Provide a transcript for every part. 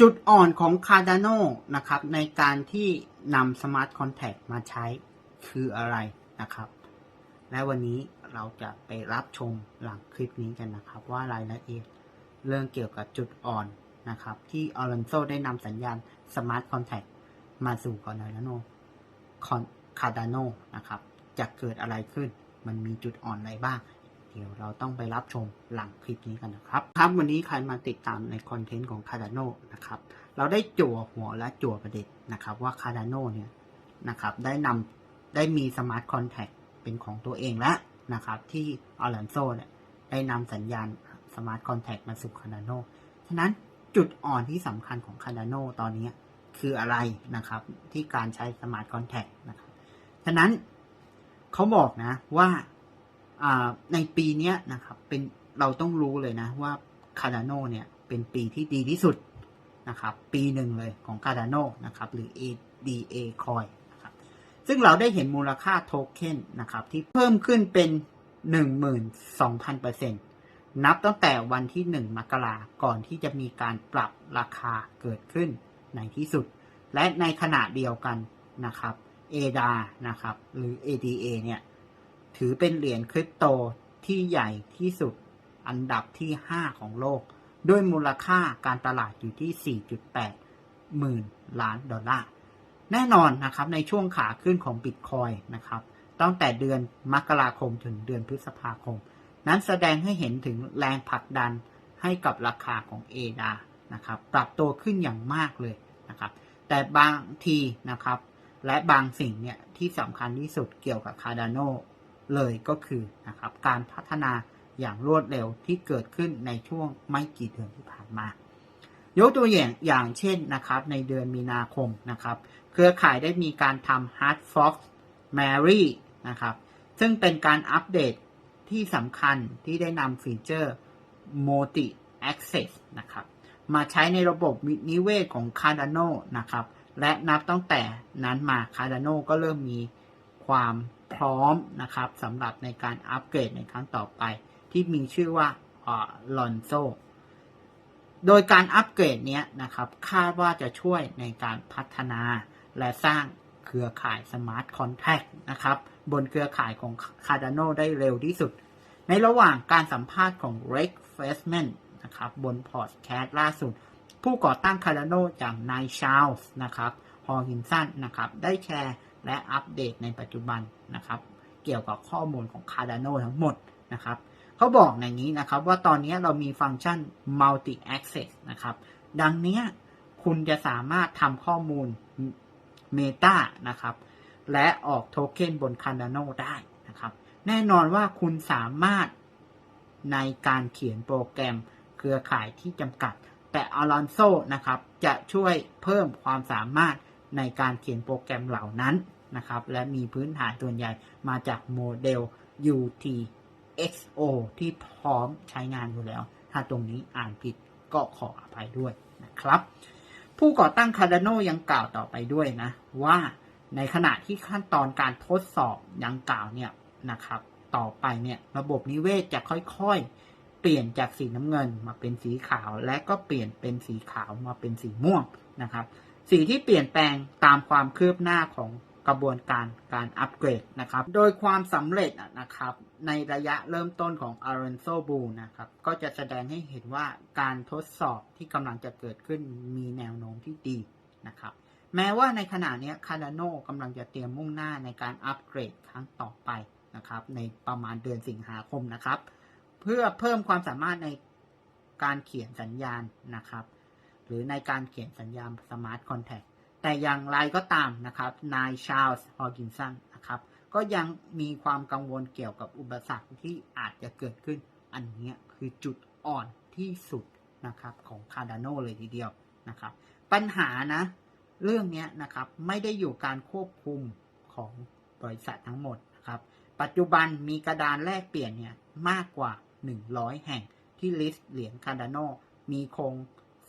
จุดอ่อนของ Cardano นะครับในการที่นำ Smart Contract มาใช้คืออะไรนะครับ และวันนี้เราจะไปรับชมหลังคลิปนี้กันนะครับ ว่ารายละเอียดเรื่องเกี่ยวกับจุดอ่อนนะครับ ที่อ l ล n นโซได้นำสัญญาณ Smart Contract มาสู่ Cardano Cardano นะครับจะเกิดอะไรขึ้น มันมีจุดอ่อนอะไรบ้าง เดี๋ยวเราต้องไปรับชมหลังคลิปนี้กันนะครับ ครับวันนี้ใครมาติดตามในคอนเทนต์ของ Cardano นนะครับเราได้จั่วหัวและจั่วประเด็นนะครับว่า Cardano เนี่ยนะครับได้นำได้มี Smart Contract เป็นของตัวเองแล้วนะครับที่อ l ล n นโซเนี่ยได้นำสัญญาณ Smart Contract มาสู่ Cardano ฉะนั้นจุดอ่อนที่สำคัญของ Cardano ตอนนี้คืออะไรนะครับที่การใช้ Smart Contract นะครับฉะนั้นเขาบอกนะว่า ในปีนี้นะครับเป็นเราต้องรู้เลยนะว่า Cardano เนี่ยเป็นปีที่ดีที่สุดนะครับปีหนึ่งเลยของ Cardano นะครับหรือ ADA Coin นะครับซึ่งเราได้เห็นมูลค่าโทเค็นนะครับที่เพิ่มขึ้นเป็น 12,000%นับตั้งแต่วันที่ 1 มกราก่อนที่จะมีการปรับราคาเกิดขึ้นในที่สุด และในขณะเดียวกันนะครับ ADA นะครับหรือ ADA เนี่ย ถือเป็นเหรียญคริปโตที่ใหญ่ที่สุดอันดับที่ 5 ของโลก ด้วยมูลค่าการตลาดอยู่ที่ 4.8 หมื่นล้านดอลลาร์ แน่นอนนะครับในช่วงขาขึ้นของบิตคอยนะครับตั้งแต่เดือนมกราคมถึงเดือนพฤษภาคม นั้นแสดงให้เห็นถึงแรงผลักดันให้กับราคาของเอดานะครับปรับตัวขึ้นอย่างมากเลยนะครับแต่บางทีนะครับและบางสิ่งเนี่ยที่สำคัญที่สุดเกี่ยวกับ Cardano เลยก็คือนะครับการพัฒนาอย่างรวดเร็วที่เกิดขึ้นในช่วงไม่กี่เดือนที่ผ่านมา ยกตัวอย่างอย่างเช่นนะครับในเดือนมีนาคมนะครับ เครือข่ายได้มีการทำ Hard Fox Mary นะครับซึ่งเป็นการอัปเดตที่สำคัญที่ได้นำฟีเจอร์ Multi Access นะครับมาใช้ในระบบนิเวศของ Cardano นะครับและนับตั้งแต่นั้นมา Cardano ก็เริ่มมีความ พร้อมนะครับสำหรับในการอัปเกรดในครั้งต่อไป ที่มีชื่อว่าลอนโซโดยการอัปเกรดนี้นะครับคาดว่าจะช่วยในการพัฒนาและสร้างเครือข่ายสมาร์ทคอนแทคนะครับบนเครือข่ายของ Cardano ได้เร็วที่สุด ในระหว่างการสัมภาษณ์ของ Rick f e s m a n นะครับบนพอดแคสต์ล่าสุด ผู้ก่อตั้ง Cardano อย่างนายชาลส์นะครับฮอร์กินสันนะครับได้แชร์ และอัปเดตในปัจจุบันนะครับ เกี่ยวกับข้อมูลของ Cardano ทั้งหมดนะครับเขาบอกอย่างนี้นะครับว่าตอนนี้เรามีฟังก์ชัน multi access นะครับ ดังนี้คุณจะสามารถทำข้อมูล Meta นะครับ และออกโทเค็นบน Cardano ได้นะครับ แน่นอนว่าคุณสามารถในการเขียนโปรแกรมเครือข่ายที่จำกัด แต่อ l o n โซนะครับ จะช่วยเพิ่มความสามารถ ในการเขียนโปรแกรมเหล่านั้นนะครับ และมีพื้นฐานส่วนใหญ่มาจากโมเดล UTXO ที่พร้อมใช้งานอยู่แล้ว ถ้าตรงนี้อ่านผิดก็ขออภัยด้วยนะครับ ผู้ก่อตั้ง Cardano ยังกล่าวต่อไปด้วยนะว่าในขณะที่ขั้นตอนการทดสอบยังกล่าวเนี่ยนะครับ ต่อไปเนี่ยระบบนิเวศจะค่อยๆ เปลี่ยนจากสีน้ำเงินมาเป็นสีขาว และก็เปลี่ยนเป็นสีขาวมาเป็นสีม่วงนะครับ สีที่เปลี่ยนแปลงตามความคืบหน้าของกระบวนการการอัปเกรดนะครับ โดยความสำเร็จนะครับในระยะเริ่มต้นของ a r e n z o b u นะครับก็จะแสดงให้เห็นว่าการทดสอบที่กำลังจะเกิดขึ้นมีแนวโน้มที่ดีนะครับแม้ว่าในขณะนี้ Cardano กำลังจะเตรียมมุ่งหน้าในการอัปเกรดครั้งต่อไปนะครับในประมาณเดือนสิงหาคมนะครับ เพื่อเพิ่มความสามารถในการเขียนสัญญาณนะครับ หรือในการเขียนสัญญาณ Smart Contract แต่อย่างไรก็ตามนะครับ นายชาลส์ฮอร์กินสันนะครับ ก็ยังมีความกังวลเกี่ยวกับอุปสรรคที่อาจจะเกิดขึ้น อันนี้คือจุดอ่อนที่สุดนะครับของ Cardano เลยทีเดียวนะครับ ปัญหานะ เรื่องนี้นะครับไม่ได้อยู่การควบคุมของบริษัททั้งหมดนะครับ ปัจจุบันมีกระดานแลกเปลี่ยนเนี่ยมากกว่า 100 แห่งที่ลิสต์เหรียญ Cardano มีโครง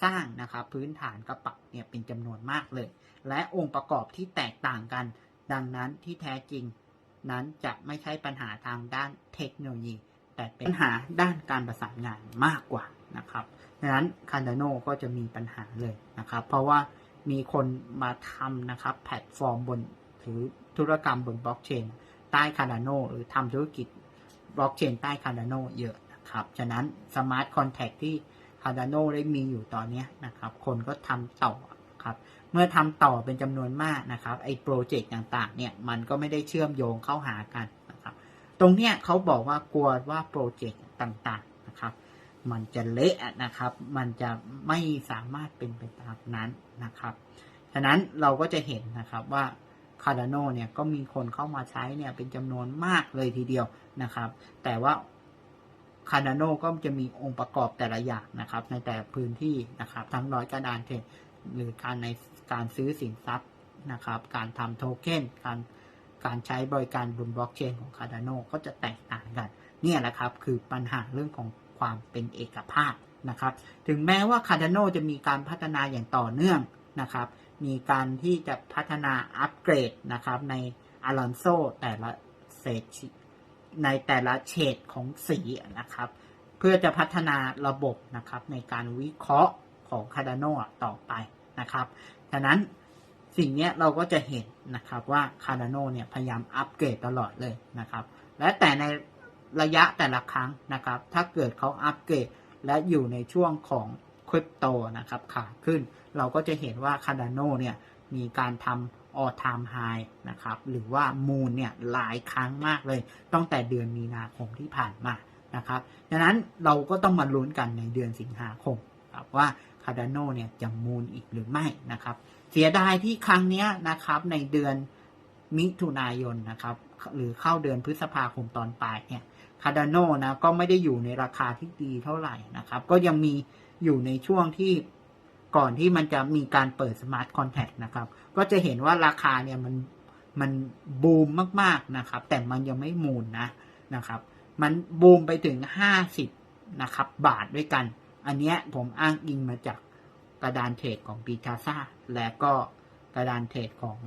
สร้างนะครับพื้นฐานกระปักเนี่ยเป็นจำนวนมากเลย และองค์ประกอบที่แตกต่างกัน ดังนั้นที่แท้จริง นั้นจะไม่ใช่ปัญหาทางด้านเทคโนโลยี แต่เป็นปัญหาด้านการประสานงานมากกว่านะครับดังนั้น Cardano ก็จะมีปัญหาเลยนะครับ เพราะว่ามีคนมาทำนะครับแพลตฟอร์มบนหรือธุรกรรมบนบล็อกเชนใต้ Cardano หรือทำธุรกิจบล็อกเชนใต้ Cardano เยอะนะครับ ฉะนั้น Smart Contract ที่ Cardano ได้มีอยู่ตอนนี้นะครับ คนก็ทำต่อครับ เมื่อทำต่อเป็นจำนวนมากนะครับ ไอ้โปรเจกต์ต่างๆ เนี่ยมันก็ไม่ได้เชื่อมโยงเข้าหากันนะครับ ตรงเนี้ยเขาบอกว่ากลัวว่าโปรเจกต์ต่างๆนะครับ มันจะเละนะครับ มันจะไม่สามารถเป็นไปตามนั้นนะครับ ฉะนั้นเราก็จะเห็นนะครับว่า Cardano เนี่ยก็มีคนเข้ามาใช้เนี่ยเป็นจำนวนมากเลยทีเดียวนะครับ แต่ว่า Cardano ก็จะมีองค์ประกอบแต่ละอย่างนะครับ ในแต่พื้นที่นะครับ ทั้งร้อยกระดานเทรดหรือการในการซื้อสินทรัพย์นะครับ การทำโทเค็นการการใช้บริการบนบล็อกเชนของ Cardano ก็จะแตกต่างกัน เนี่ยแหละครับคือปัญหาเรื่องของความเป็นเอกภาพนะครับ ถึงแม้ว่า Cardano จะมีการพัฒนาอย่างต่อเนื่องนะครับ มีการที่จะพัฒนาอัปเกรดนะครับในอ l ลอนโซแต่ละเศษ ในแต่ละเฉดของสีนะครับ เพื่อจะพัฒนาระบบนะครับในการวิเคราะห์ของ Cardano ต่อไปนะครับฉะนั้นสิ่งนี้เราก็จะเห็นนะครับว่า Cardano เนี่ยพยายามอัปเกรดตลอดเลยนะครับ และแต่ในระยะแต่ละครั้งนะครับ ถ้าเกิดเขาอัปเกรดและอยู่ในช่วงของคริปโตนะครับขาขึ้น เราก็จะเห็นว่า Cardano เนี่ยมีการทำ all time high นะครับ หรือว่า Moon เนี่ยหลายครั้งมากเลย ตั้งแต่เดือนมีนาคมที่ผ่านมานะครับดังนั้นเราก็ต้องมาลุ้นกันในเดือนสิงหาคมครับว่า Cardano เนี่ยจะมูลอีกหรือไม่นะครับ เสียดายที่ครั้งนี้นะครับในเดือนมิถุนายนนะครับ หรือเข้าเดือนพฤษภาคมตอนปลายเนี่ย Cardano นะก็ไม่ได้อยู่ในราคาที่ดีเท่าไหร่นะครับ ก็ยังมีอยู่ในช่วงที่ ก่อนที่มันจะมีการเปิด Smart Contract นะครับ ก็จะเห็นว่าราคาเนี่ยมันมันบูมมากๆนะครับ แต่มันยังไม่มูลนะนะครับ มันบูมไปถึง 50 นะครับ บาทด้วยกัน อันเนี้ยผมอ้างอิงมาจากกระดานเทรดของปีคาซ่าและก็กระดานเทรดของ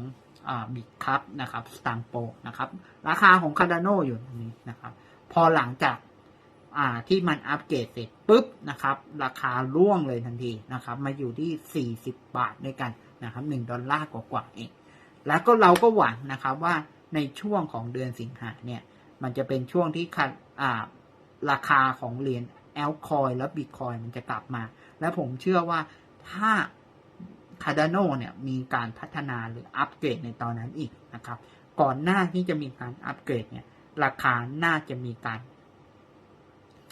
บิ๊กคัพนะครับสตางโปนะครับ ราคาของ Cardano อยู่ตรงนี้นะครับ พอหลังจาก อ่าที่มันอัปเกรดเสร็จปุ๊บนะครับ ราคาร่วงเลยทันทีนะครับ มาอยู่ที่ 40 บาทด้วยกันนะครับ1ดอลลาร์กว่าๆเอง แล้วก็เราก็หวังนะครับว่าในช่วงของเดือนสิงหาเนี่ย มันจะเป็นช่วงที่คันอ่าราคาของเหรียญแอลคอยและบิตคอยมันจะกลับมา และผมเชื่อว่าถ้า Cardano เนี่ยมีการพัฒนาหรืออัปเกรดในตอนนั้นอีกนะครับ ก่อนหน้าที่จะมีการอัปเกรดเนี่ยราคาน่าจะมีการ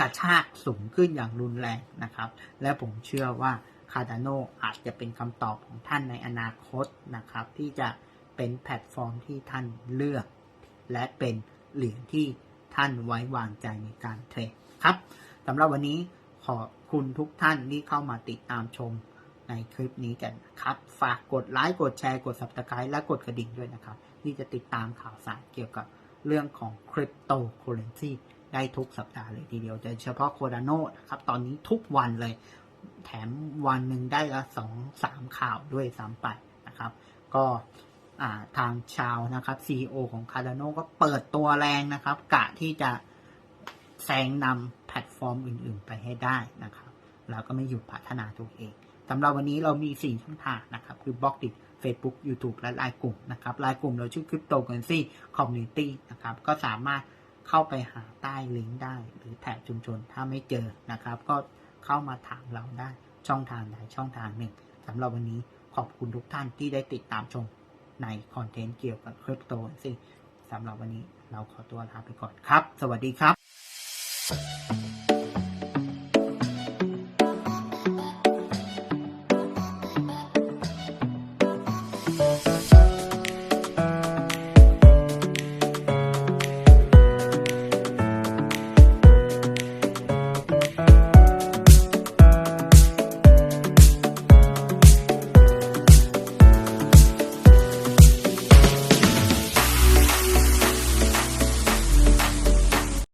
กระชากสูงขึ้นอย่างรุนแรงนะครับ และผมเชื่อว่า Cardano อาจจะเป็นคำตอบของท่านในอนาคตนะครับ ที่จะเป็นแพลตฟอร์มที่ท่านเลือก และเป็นเหรียญที่ท่านไว้วางใจในการเทรดครับสำหรับวันนี้ขอบคุณทุกท่านที่เข้ามาติดตามชมในคลิปนี้กันนะครับ ฝากกดไลค์กดแชร์กด subscribe และกดกระดิ่งด้วยนะครับ ที่จะติดตามข่าวสารเกี่ยวกับเรื่องของคริปโตเคอเรนซี ได้ทุกสัปดาห์เลยทีเดียวโดยเฉพาะโคดาโนนะครับ ตอนนี้ทุกวันเลย แถมวันหนึ่งได้ละสองสามข่าวด้วยซ้ำไปนะครับ ก็ทางชาวนะครับ CEO ของ Cardano ก็เปิดตัวแรงนะครับ กะที่จะแซงนำแพลตฟอร์มอื่น ๆ ไปให้ได้นะครับ แล้วก็ไม่หยุดพัฒนาตัวเองสำหรับวันนี้เรามี 4 ช่องทางนะครับ คือบล็อกดิ Facebook YouTube และไลน์กลุ่มนะครับไลน์กลุ่มเราชื่อ Cryptocurrency Community นะครับ ก็สามารถ เข้าไปหาใต้ลิงก์ได้ หรือแท็กชุมชนถ้าไม่เจอนะครับ ก็เข้ามาถามเราได้ช่องทางใดช่องทางหนึ่งสำหรับวันนี้ขอบคุณทุกท่านที่ได้ติดตามชมในคอนเทนต์เกี่ยวกับคริปโตสิสำหรับวันนี้เราขอตัวลาไปก่อนครับ สวัสดีครับ